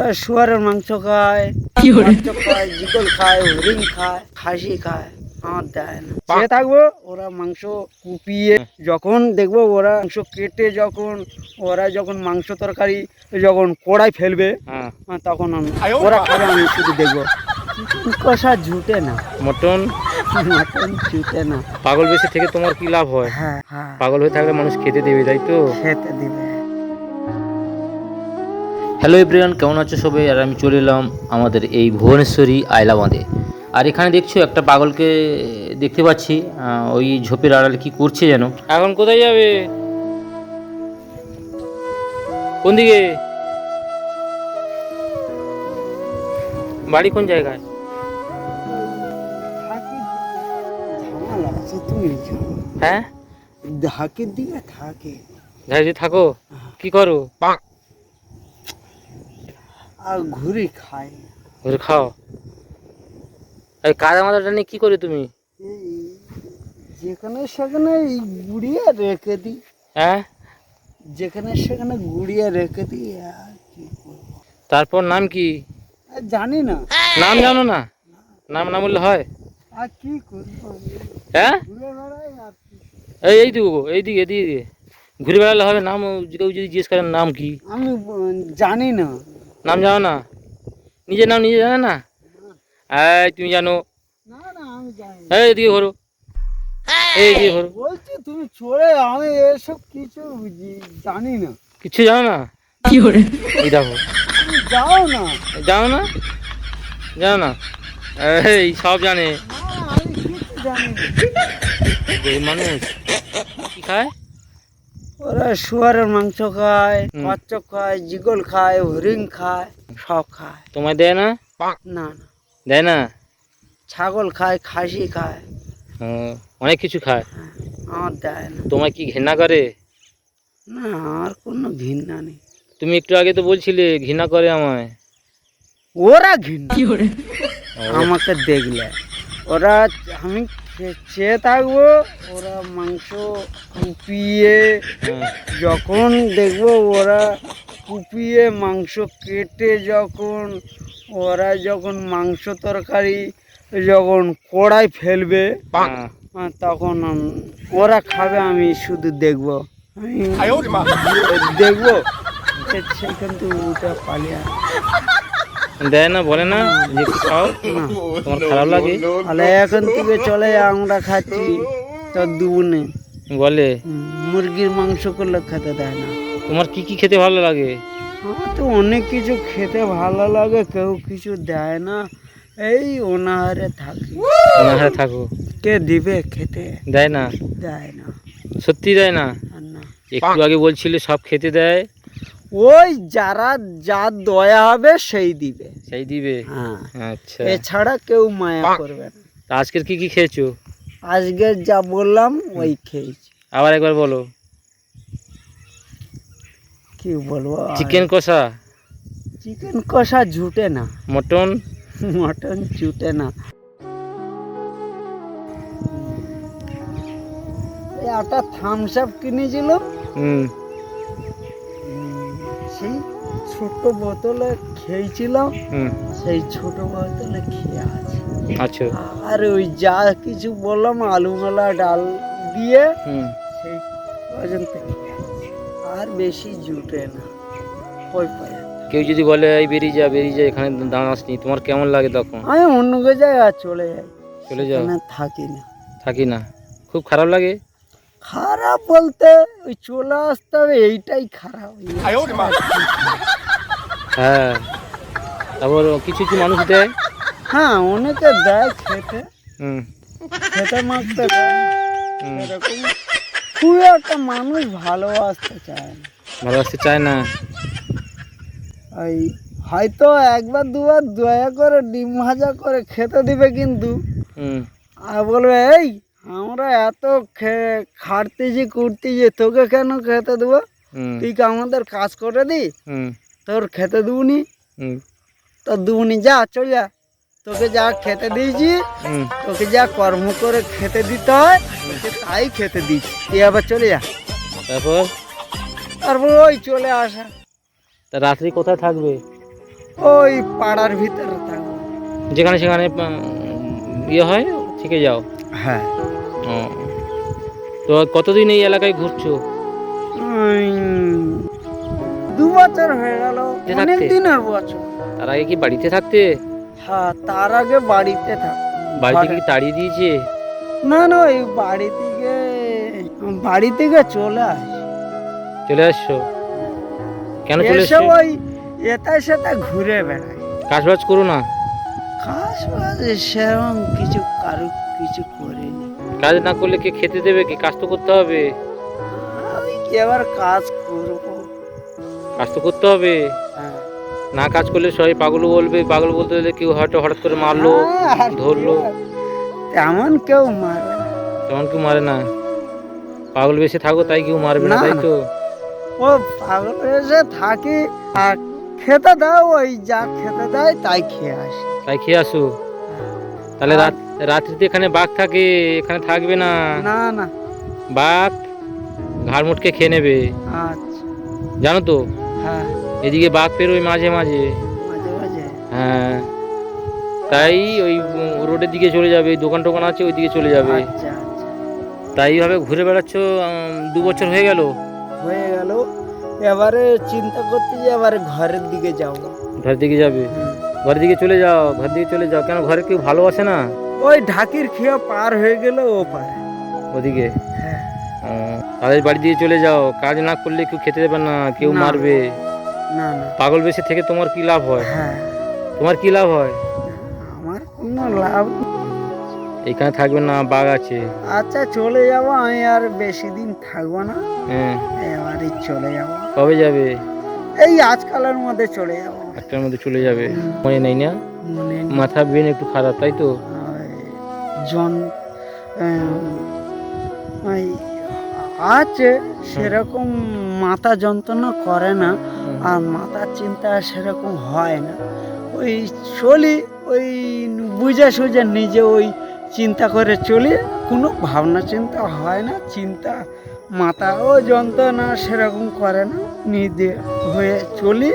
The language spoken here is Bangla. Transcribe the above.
ওরা শুয়ারের মাংস খায় মাংস খায় জিগল খায় হরিণ খায় খাসি খায় আমার দেয় না। চেয়ে থাকব ওরা মাংস কুপিয়ে যখন দেখব ওরা মাংস কেটে যখন ওরা যখন মাংস তরকারি যখন কড়াই ফেলবে হ্যাঁ তখন আমি ওরা খাবে আমি শুধু দেখব। কষা ঝুটে না। মটন? মাটন ঝুটে না। পাগল বেশি থেকে তোমার কি লাভ হয়? হ্যাঁ হ্যাঁ। পাগল হয়ে থাকলে মানুষ খেতে দেবে তাই তো? খেতে দিবে। হ্যালো এভরিওয়ান কেমন আছো সবাই? আর আমি চলে এলাম আমাদের এই ভুবনেশ্বরী আয়লা বাঁধে আর এখানে দেখছ একটা পাগলকে দেখতে পাচ্ছি। ওই ঝোপের আড়ালে কি করছে যেন। এখন কোথায় যাবে? কোন দিকে? বাড়ি কোন জায়গায়? হ্যাঁ? ঢাকের দিকে থাকে। থাকো? কি করো? আর ঘুরে খায় ঘুরে খাও। এই কাদা মাদাটা নিয়ে কি করে তুমি? যেখানে সেখানে গুড়িয়ে রেখে দিই। হ্যাঁ? যেখানে সেখানে গুড়িয়ে রেখে দিই আর কি করব? তারপর নাম কি? জানি না। নাম জানো না? নাম না বললে হয়? আর কি করব? হ্যাঁ? এই এই দিকে গো, এদিকে ঘুরে বেড়ালে হবে নাম কেউ যদি জিজ্ঞেস করেন নাম কি? আমি জানি না। নাম জানো না? নিজের নাম নিজে জানে না? এই তুমি জানো। না না আমি জানি না। এই এদিকে ঘোরো। এই দিকে ঘোরো। বলছি তুমি চলে আমি এসব কিছু জানি না। কিছু জানো না? এই দেখো। তুমি যাও না? জানো না? জানো না? এই সব জানি। মানুষ। কি খায়? ওরা শুয়ারের মাংস খায়। কচ্ছপ খায় জিগল খায় হরিণ খায় সব খায়। তোমায় দেয় না? না না। দেয় না? ছাগল খায় খাসি খায়। অনেক কিছু খায়। আমার দেয় না। তোমায় কি ঘৃণা করে? না আর কোনো ঘৃণা নেই। তুমি একটু আগে তো বলছিলে ঘৃণা করে আমায়। ওরা ঘৃণা। আমাকে দেখলে। ওরা আমি খে- চেয়ে থাকব ওরা মাংস কুপিয়ে যখন দেখব ওরা কুপিয়ে মাংস কেটে যখন ওরা যখন মাংস তরকারি যখন কড়াই ফেলবে। তখন ওরা খাবে আমি শুধু দেখব আমি দেখব সেখান থেকে উঠে পালিয়ে। দেয় না বলে না যে একটু খাও তোমার খারাপ লাগে? তাহলে এখন থেকে চলে আমরা খাচ্ছি। দুবনে। বলে মুরগির মাংস করলে খেতে দেয় না। তোমার কি কি খেতে ভালো লাগে? আমার তো অনেক কিছু খেতে ভালো লাগে কেউ কিছু দেয় না। এই অনাহারে থাকি। অনাহারে থাকো। কে দিবে খেতে? দেয় না। দেয় না। সত্যি দেয় না। একটু আগে বলছিলে সব খেতে দেয়। ওই যারা যার দয়া হবে সেই দিবে। সেই দিবে? হ্যাঁ। আচ্ছা। এছাড়া কেউ মায়া করবে না। আজকের কি কি খেয়েছো? আজকে যা বললাম ওই খেয়েছি। আবার একবার বলো। কি বলব চিকেন কষা? চিকেন কষা ঝুটে না। মটন? মটন জুটে না। একটা থামস আপ কিনেছিল। হুম। ছোট বোতলে খেয়েছিলাম সেই ছোট বোতলে খেয়ে আছে। আচ্ছা। আর ওই যা কিছু বললাম আলু মালা ডাল দিয়ে সেই পর্যন্ত আর বেশি জুটে না। ওই পায়ে। কেউ যদি বলে এই বেরিয়ে যা বেরিয়ে যা এখানে দাঁড়াসনি তোমার কেমন লাগে তখন? আমি অন্য কে আর চলে যাই। চলে যাও। না থাকি না। থাকি না। খুব খারাপ লাগে? খারাপ বলতে ওই চলে আসতে হবে এইটাই খারাপ। হ্যাঁ। তারপর কিছু কিছু মানুষ দেয়। হ্যাঁ অনেকে দেয় খেতে। হুম। খেতে এরকম খুব একটা মানুষ ভালোবাসতে চায় না। ভালোবাসতে চায় না। ওই হয়তো একবার দুবার দয়া করে ডিম ভাজা করে খেতে দিবে কিন্তু। আর বলবে এই আমরা এত খাটতেছি কুটতেছি তোকে কেন খেতে দেবো? তুই কি আমাদের কাজ করে দি তোর খেতে হুম। তো দুবনি যা চল যা তোকে যা খেতে দিয়েছি তোকে যা কর্ম করে খেতে দিতে হয় তাই খেতে দিচ্ছি তুই আবার চলে যা। তারপর? তারপর ওই চলে আসা। তা রাত্রি কোথায় থাকবে? ওই পাড়ার ভিতরে থাকব। যেখানে সেখানে ইয়ে হয় থেকে যাও। হ্যাঁ। তো কতদিন এই এলাকায় ঘুরছো? বছর হয়ে গেল। অনেক? দিনের বছর। তার আগে কি বাড়িতে থাকতে? হ্যাঁ তার আগে বাড়িতে থাক বাড়ি থেকে কি তাড়িয়ে দিয়েছে? না না ওই বাড়ি থেকে বাড়ি থেকে চলে আস। চলে আসছো? কেন চলে এসে ওই এটার সাথে ঘুরে বেড়াই। কাজ বাজ করো না। খাস বাস সেরকম কিছু কারও কিছু করিনি। কাজ না করলে কে খেতে দেবে? কি কাজ তো করতে হবে। আমি কি আবার কাজ করব? কাজ তো করতে হবে। হ্যাঁ। না কাজ করলে সবাই পাগল বলবে পাগল বলতে গেলে কেউ হয়তো হঠাৎ করে মারলো আর ধরলো। তেমন কেউ মারে তেমন কেউ মারে না। পাগল বেশি থাকো তাই কেউ মারবে না তাই তো? ও পাগল এসে থাকি আর খেতে দাও ওই যা খেতে দেয় তাই খেয়ে আসি। তাই খেয়ে আসো। তাহলে রাত রাত্রিতে এখানে বাঘ থাকে এখানে থাকবে না। না না। বাঘ ঘাড় মুটকে খেয়ে নেবে। আচ্ছা। জানো তো হ্যাঁ এদিকে বাঘ পেরোয় মাঝে মাঝে। হ্যাঁ তাই ওই রোডের দিকে চলে যাবে দোকান টোকান আছে ওই দিকে চলে যাবে। আচ্ছা আচ্ছা। তাই এইভাবে ঘুরে বেড়াচ্ছ দু বছর হয়ে গেল? হয়ে গেল। এবারে চিন্তা করতে যে এবারে ঘরের দিকে যাও ঘর দিকে যাবে? ঘরের দিকে চলে যাও ঘর দিকে চলে যাও। কেন ঘরে কেউ ভালোবাসে না? ওই ঢাকির খেয়ে পার হয়ে গেল ও পারে। ওদিকে? হ্যাঁ। তাদের বাড়ি দিয়ে চলে যাও। কাজ না করলে কেউ খেতে দেবে না কেউ মারবে। না না। পাগল বেশি থেকে তোমার কি লাভ হয়? হ্যাঁ। তোমার কি লাভ হয়? আমার কোনো লাভ এখানে থাকবে না বাঘ আছে। আচ্ছা চলে যাব আমি আর বেশি দিন থাকব না। হ্যাঁ। এবারে চলে যাব। কবে যাবে? এই আজকালের মধ্যে চলে যাব। একটার মধ্যে চলে যাবে। মনে নেই না? মাথা ব্রেন একটু খারাপ তাই তো? জন ওই আছে, সেরকম মাথা যন্ত্রণা করে না, আর মাথার চিন্তা সেরকম হয় না। ওই চলি, ওই বুঝে সুঝে নিজে ওই চিন্তা করে চলি, কোনো ভাবনা চিন্তা হয় না, চিন্তা মাথা ও যন্ত্রণা সেরকম করে না, নিজে হয়ে চলি।